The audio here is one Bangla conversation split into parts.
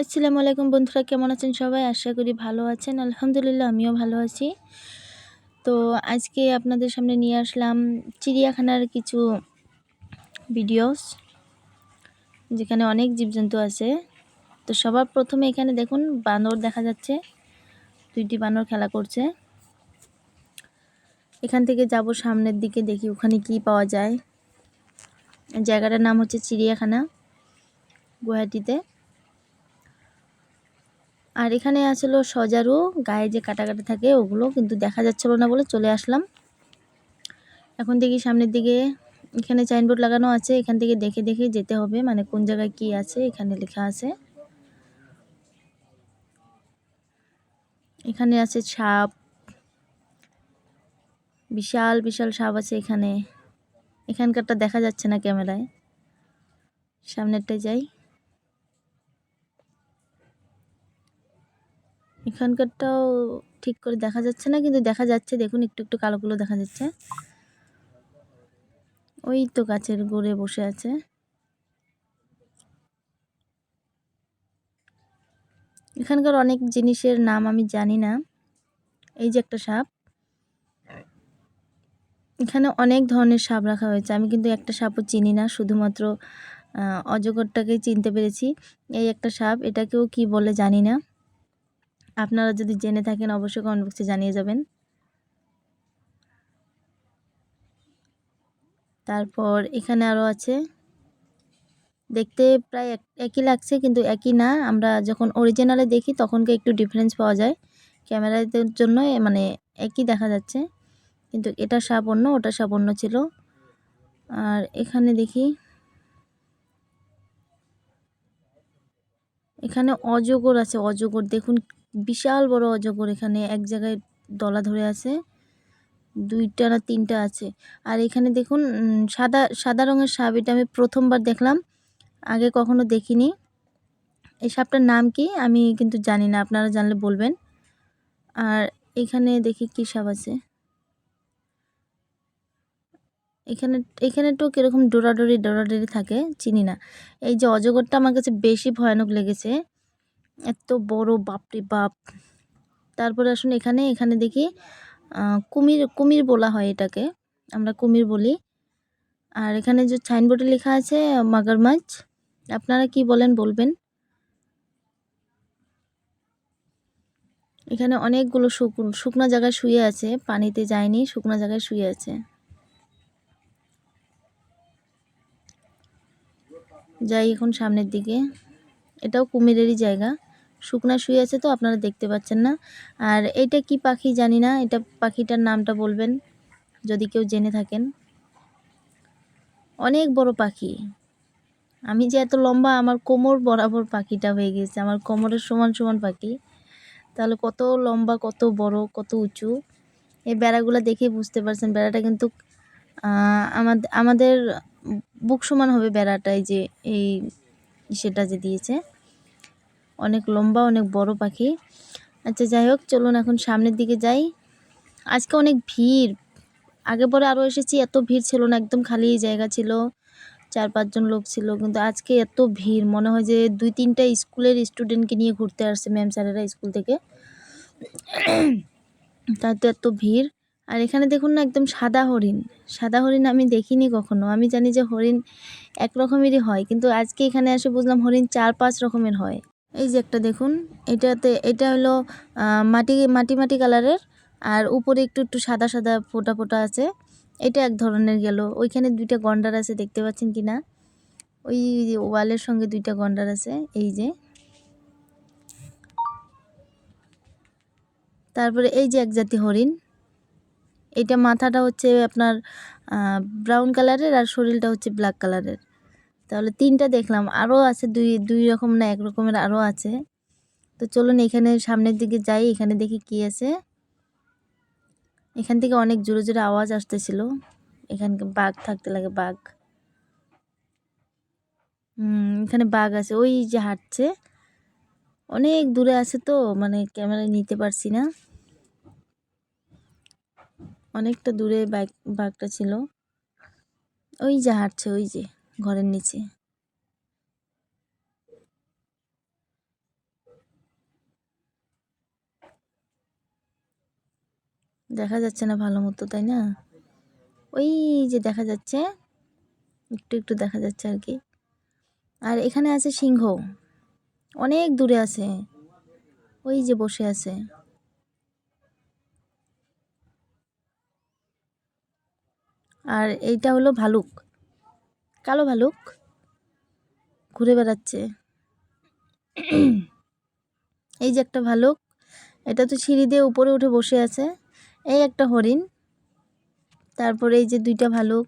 আসসালামু আলাইকুম বন্ধুরা, কেমন আছেন সবাই? আশা করি ভালো আছেন। আলহামদুলিল্লাহ, আমিও ভালো আছি। তো আজকে আপনাদের সামনে নিয়ে আসলাম চিড়িয়াখানার কিছু ভিডিওস যেখানে অনেক জীবজন্তু আছে। তো সবার প্রথমে এখানে দেখুন, বানর দেখা যাচ্ছে। দুইটি বানর খেলা করছে। এখান থেকে যাব সামনের দিকে, দেখি ওখানে কি পাওয়া যায়। জায়গাটার নাম হচ্ছে চিড়িয়াখানা, গুয়াহাটিতে। আর এখানে আসলো সজারু, গায়ে যে কাটা কাটা থাকে ওগুলো কিন্তু দেখা যাচ্ছিল না বলে চলে আসলাম। এখন দেখি সামনের দিকে এখানে সাইনবোর্ড লাগানো আছে, এখান থেকে দেখে দেখে যেতে হবে মানে কোন জায়গায় কি আছে, এখানে লেখা আছে। এখানে আছে সাপ, বিশাল বিশাল সাপ আছে এখানে। এখানকারটা দেখা যাচ্ছে না ক্যামেরায়। সামনেরটায় যাই। এখানকারটাও ঠিক করে দেখা যাচ্ছে না, কিন্তু দেখা যাচ্ছে। দেখুন, একটু একটু কালো কালো দেখা যাচ্ছে। ওই তো গাছের গোড়ে বসে আছে। এখানকার অনেক জিনিসের নাম আমি জানি না। এই যে একটা সাপ। এখানে অনেক ধরনের সাপ রাখা হয়েছে। আমি কিন্তু একটা সাপও চিনি না, শুধুমাত্র অজগরটাকেই চিনতে পেরেছি। এই একটা সাপ, এটাকেও কি বলে জানি না। আপনারা যদি জেনে থাকেন, অবশ্যই কমেন্ট বক্সে জানিয়ে যাবেন। তারপর এখানে আরও আছে, দেখতে প্রায় একই লাগছে কিন্তু একই না। আমরা যখন অরিজিনালে দেখি, তখনকে একটু ডিফারেন্স পাওয়া যায়। ক্যামেরার জন্য মানে একই দেখা যাচ্ছে। কিন্তু এটা সাপ ওটা সাপ ছিল। আর এখানে দেখি, এখানে অজগর আছে, অজগর। দেখুন বিশাল বড় অজগর এখানে এক জায়গায় দলা ধরে আছে, দুইটা না তিনটা আছে। আর এখানে দেখুন সাদা সাদা রঙের সাপ, এটা আমি প্রথমবার দেখলাম, আগে কখনো দেখিনি। এই সাপটার নাম কি? আমি কিন্তু জানি না, আপনারা জানলে বলবেন। আর এখানে দেখি কী সাপ আছে। এখানে এখানে তো কীরকম ডোরাডোরি ডোরাডোরি থাকে, চিনি না। এই যে অজগরটা আমার কাছে বেশি ভয়ানক লেগেছে। এত বড় বাপরে বাপ। তারপরে আসুন এখানে এখানে দেখি কুমির কুমির বলা হয় এটাকে, আমরা কুমির বলি। আর এখানে যে সাইনবোর্ডে লেখা আছে মাগারমাছ আপনারা কি বলেন বলবেন? এখানে অনেকগুলো শুকনো জায়গায় শুয়ে আছে, পানিতে যায়নি, শুকনো জায়গায় শুয়ে আছে। যাই এখন সামনের দিকে, এটাও কুমিরেরই জায়গা। শুকনা শুয়ে আছে তো, আপনারা দেখতে পাচ্ছেন না। আর এটা কি পাখি জানি না, এটা পাখিটার নামটা বলবেন, যদি কেউ জেনে থাকেন। অনেক বড় পাখি। আমি যে এত লম্বা, আমার কোমর বরাবর পাখিটা হয়ে গেছে, আমার কোমরের সমান সমান পাখি। তাহলে কত লম্বা, কত বড়, কত উঁচু? এই বেড়াগুলো দেখেই বুঝতে পারছেন, বেড়াটা কিন্তু আমাদের আমাদের বুক সমান হবে বেড়াটাই যে এই সেটা যে দিয়েছে। অনেক লম্বা, অনেক বড় পাখি। আচ্ছা যাই হোক, চলুন এখন সামনের দিকে যাই। আজকে অনেক ভিড়। আগে পরে আরও এসেছি, এত ভিড় ছিল না, একদম খালি জায়গা ছিল। চার পাঁচজন লোক ছিল, কিন্তু আজকে এত ভিড়। মনে হয় যে দুই তিনটা স্কুলের স্টুডেন্টকে নিয়ে ঘুরতে আসছে ম্যাম স্যারেরা স্কুল থেকে। তার তো এত ভিড়। আর এখানে দেখুন না, একদম সাদা হরিণ। সাদা হরিণ আমি দেখিনি কখনো। আমি জানি যে হরিণ এক রকমেরই হয়, কিন্তু আজকে এখানে এসে বুঝলাম হরিণ চার পাঁচ রকমের হয়। এই যে একটা দেখুন, এটাতে, এটা হলো মাটি মাটি মাটি কালারের, আর উপরে একটু একটু সাদা সাদা ফোটা ফোটা আছে। এটা এক ধরনের গেল ওইখানে দুইটা গন্ডার আছে, দেখতে পাচ্ছেন কি না ওই ওয়ালের সঙ্গে দুইটা গন্ডার আছে, এই যে। তারপরে এই যে এক জাতি হরিণ, এটা মাথাটা হচ্ছে আপনার ব্রাউন কালারের আর শরীরটা হচ্ছে ব্ল্যাক কালারের তাহলে তিনটা দেখলাম। আরও আছে দুই দুই রকম না, এক রকমের আরও আছে। তো চলুন এখানে সামনের দিকে যাই, এখানে দেখি কি আছে। এখান থেকে অনেক জোরে জোরে আওয়াজ আসতেছিল। এখানকে বাঘ থাকতে লাগে, বাঘ। হুম, এখানে বাঘ আছে, ওই যে হাঁটছে। অনেক দূরে আছে তো মানে ক্যামেরায় নিতে পারছি না। অনেকটা দূরে বাইক, বাঘটা ছিল। ওই যে হাঁটছে, ওই যে। ঘরের নিচে। দেখা যাচ্ছে না ভালো মতো, তাই না? ওই যে দেখা যাচ্ছে, একটু একটু দেখা যাচ্ছে আর কি। আর এখানে আছে সিংহ। অনেক দূরে আছে। ওই যে বসে আছে। আর এইটা হলো ভালুক। কালো ভালুক ঘুরে বেড়াচ্ছে। এই যে একটা ভালুক, এটা তো সিঁড়ি দিয়ে উপরে উঠে বসে আছে। এই একটা হরিণ, তারপরে এই যে দুইটা ভালুক।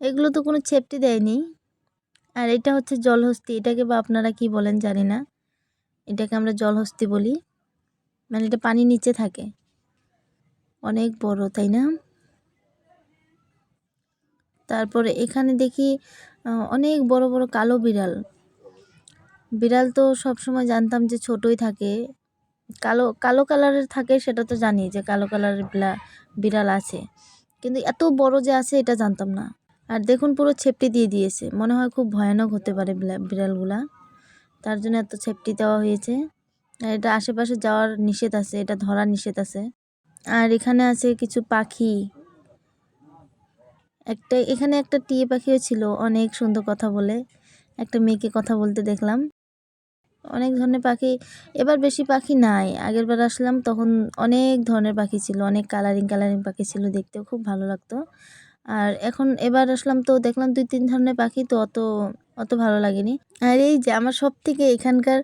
এগুলো তো কোনো ছেপটি দেয়নি। আর এটা হচ্ছে জলহস্তি, এটাকে বা আপনারা কি বলেন জানি না। এটাকে আমরা জলহস্তি বলি। মানে এটা পানির নিচে থাকে। অনেক বড়, তাই না? তারপরে এখানে দেখি অনেক বড় বড় কালো বিড়াল। বিড়াল তো সব সময় জানতাম যে ছোটই থাকে। কালো কালো কালারের থাকে সেটা তো জানি যে কালো কালারের বিড়াল আছে। কিন্তু এত বড় যে আছে এটা জানতাম না। আর দেখুন পুরো ছেপটি দিয়ে দিয়েছে। মনে হয় খুব ভয়ানক হতে পারে বিড়ালগুলা। তার জন্য এত ছেপটি দেওয়া হয়েছে। আর এটা আশেপাশে যাওয়ার নিষেধ আছে, এটা ধরার নিষেধ আছে। আর এখানে আছে কিছু পাখি। একটা, এখানে একটা টিয়ে পাখিও ছিল, অনেক সুন্দর কথা বলে। একটা মেয়েকে কথা বলতে দেখলাম। অনেক ধরনের পাখি, এবার বেশি পাখি নাই। আগের বার আসলাম, তখন অনেক ধরনের পাখি ছিল, অনেক কালারিং কালারিং পাখি ছিল দেখতেও খুব ভালো লাগতো। আর এখন এবার আসলাম তো দেখলাম দুই, তিন ধরনের পাখি, তো অত অত ভালো লাগেনি। আর এই যে আমার সব থেকে এখানকার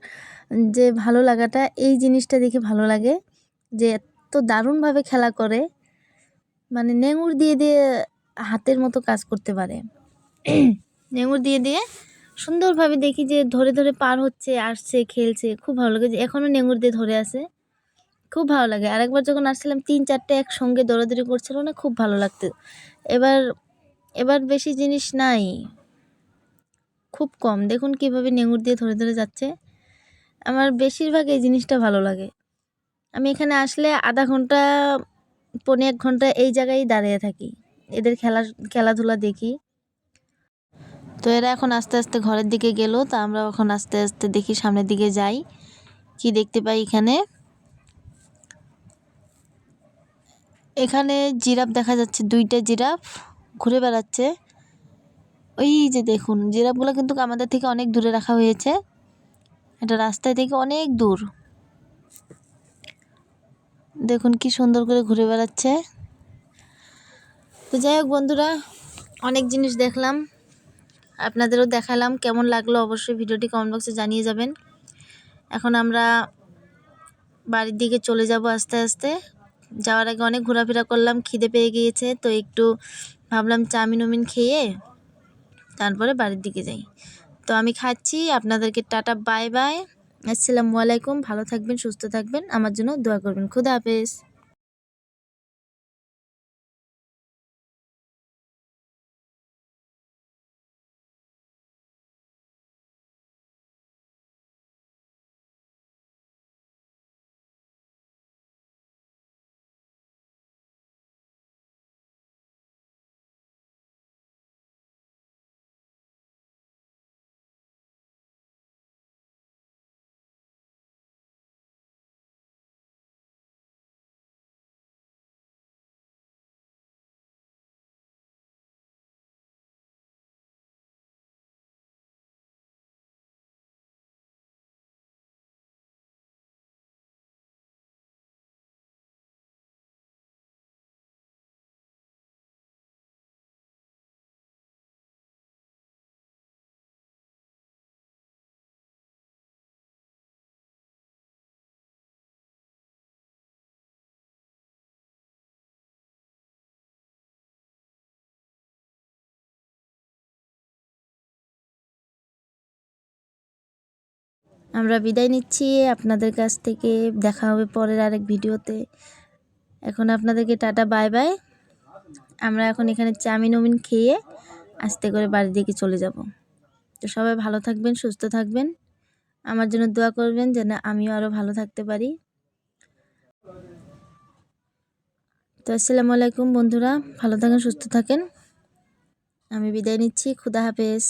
যে ভালো লাগাটা, এই জিনিসটা দেখে ভালো লাগে যে এত দারুণভাবে খেলা করে। মানে নেঙুর দিয়ে দিয়ে হাতের মতো কাজ করতে পারে। নেঙুর দিয়ে দিয়ে সুন্দরভাবে দেখি যে ধরে ধরে পার হচ্ছে, আসছে, খেলছে। খুব ভালো লাগে যে এখনও নেঙুর দিয়ে ধরে আছে। খুব ভালো লাগে। আরেকবার যখন আসছিলাম, তিন চারটে একসঙ্গে দৌড়াদৌড়ি করছিল না, খুব ভালো লাগতো। এবার এবার বেশি জিনিস নাই। খুব কম। দেখুন কীভাবে নেঙুর দিয়ে ধরে ধরে যাচ্ছে। আমার বেশিরভাগ এই জিনিসটা ভালো লাগে। আমি এখানে আসলে আধা ঘণ্টা পনেরো এক ঘণ্টা এই জায়গায় দাঁড়িয়ে থাকি। এদের খেলা, খেলাধুলা দেখি। তো এরা এখন আস্তে আস্তে ঘরের দিকে গেল, তা আমরা এখন আস্তে আস্তে দেখি সামনের দিকে যাই। কি দেখতে পাই এখানে? এখানে জিরাফ দেখা যাচ্ছে, দুইটা জিরাফ ঘুরে বেড়াচ্ছে। ওই যে দেখুন, জিরাফগুলো কিন্তু আমাদের থেকে অনেক দূরে রাখা হয়েছে। এটা রাস্তায় থেকে অনেক দূর। দেখুন কি সুন্দর করে ঘুরে বেড়াচ্ছে। তো যাই হোক বন্ধুরা, অনেক জিনিস দেখলাম, আপনাদেরও দেখালাম, কেমন লাগল অবশ্যই ভিডিওটি কমেন্ট বক্সে জানিয়ে যাবেন। এখন আমরা বাড়ির দিকে চলে যাব আস্তে আস্তে। যাওয়ার আগে অনেক ঘোরাফেরা করলাম, খিদে পেয়ে গিয়েছে, তো একটু ভাবলাম চাউমিন উমিন খেয়ে তারপরে বাড়ির দিকে যাই। তো আমি খাচ্ছি, আপনাদেরকে টাটা, বাই বাই। আসসালামু আলাইকুম, ভালো থাকবেন, সুস্থ থাকবেন, আমার জন্য দোয়া করবেন। খুদা হাফেজ। আমরা বিদায় নিচ্ছি। আপনাদের কাছ থেকে দেখা হবে পরের আরেক ভিডিওতে। এখন আপনাদেরকে টাটা, বাই বাই। আমরা এখন এখানে চাউমিন উমিন খেয়ে আস্তে করে বাড়ির দিকে চলে যাব। তো সবাই ভালো থাকবেন, সুস্থ থাকবেন। আমার জন্য দোয়া করবেন যেন আমিও আরও ভালো থাকতে পারি। তো আসসালামু আলাইকুম বন্ধুরা, ভালো থাকেন, সুস্থ থাকেন। আমি বিদায় নিচ্ছি, খুদা হাফেজ।